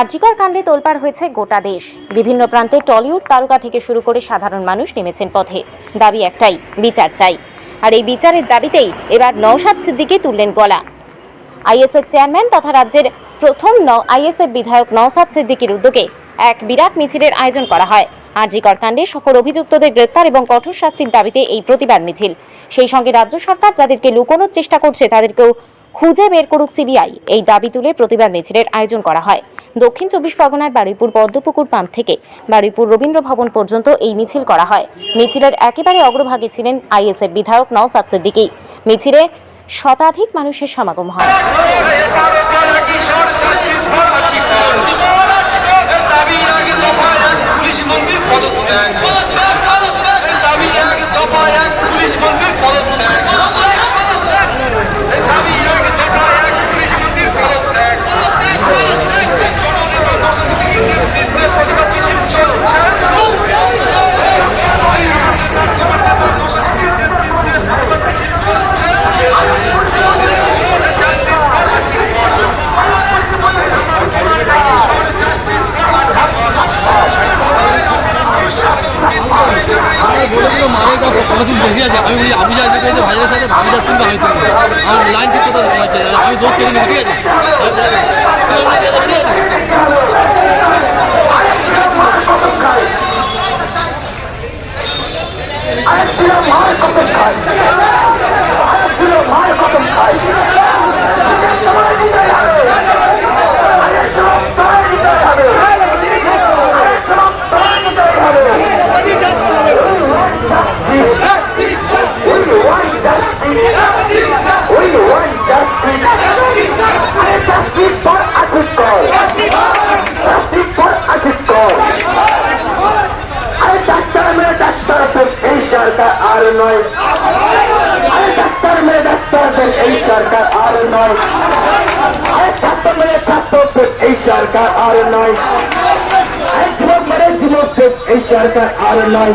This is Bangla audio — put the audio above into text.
আরজিকর কাণ্ডে তোলপাড় হয়েছে গোটা দেশ। বিভিন্ন প্রান্তে টলিউড তারকা থেকে শুরু করে সাধারণ মানুষ নেমেছেন পথে। দাবি একটাই, বিচার চাই। আর এই বিচারের দাবিতেই এবার নওশাদ সিদ্দিকি তুললেন গলা। আইএসএফ চেয়ারম্যান তথা রাজ্যের প্রথম ন আইএসএফ বিধায়ক নওসাদ সিদ্দিকির উদ্যোগে এক বিরাট মিছিলের আয়োজন করা হয়। আরজিকর কাণ্ডে সকল অভিযুক্তদের গ্রেপ্তার এবং কঠোর শাস্তির দাবিতে এই প্রতিবাদ মিছিল। সেই সঙ্গে রাজ্য সরকার যাদেরকে লুকোনোর চেষ্টা করছে, তাদেরকেও খুঁজে বের করুক সিবিআই। এই দাবি তুলে প্রতিবাদ মিছিলের আয়োজন করা হয়। দক্ষিণ চব্বিশ পরগনার বারুইপুর পদ্মপুকুর পাম্প থেকে বারুইপুর রবীন্দ্র ভবন পর্যন্ত এই মিছিল করা হয়। মিছিলের একেবারে অগ্রভাগে ছিলেন আইএসএফ বিধায়ক নওসাদ সিদ্দিকী। মিছিলে শতাধিক মানুষের সমাগম হয় পুলিশ মন্দির পদত্যাগ দাবি এক দফা এক পুলিশ মন্দির পদত্যাগ দাবি এক দফা এক পুলিশ মন্দির পদত্যাগ প্রতিবাদ মিছিল আমি বলেছিল কতদিন বেশি আছে, আমি বলি, আবু যা যেতে ভাইয়ের সাথে ভাবিটা তুলবে আমি তুলবে আমার লাইন ঠিক করতে আছে আমি দোষ করি না, ঠিক আছে? ঠিক আছে We মেয়ে ডাক্তারদের এই সরকার আর নয়। আরে ডাক্তার মেয়ে ডাক্তারদের এই সরকার আর নয়। ছাত্র মেয়ে ছাত্রদের এই সরকার আর নয়। আরে যুবক মেয়ে যুবকদের এই সরকার আর নয়।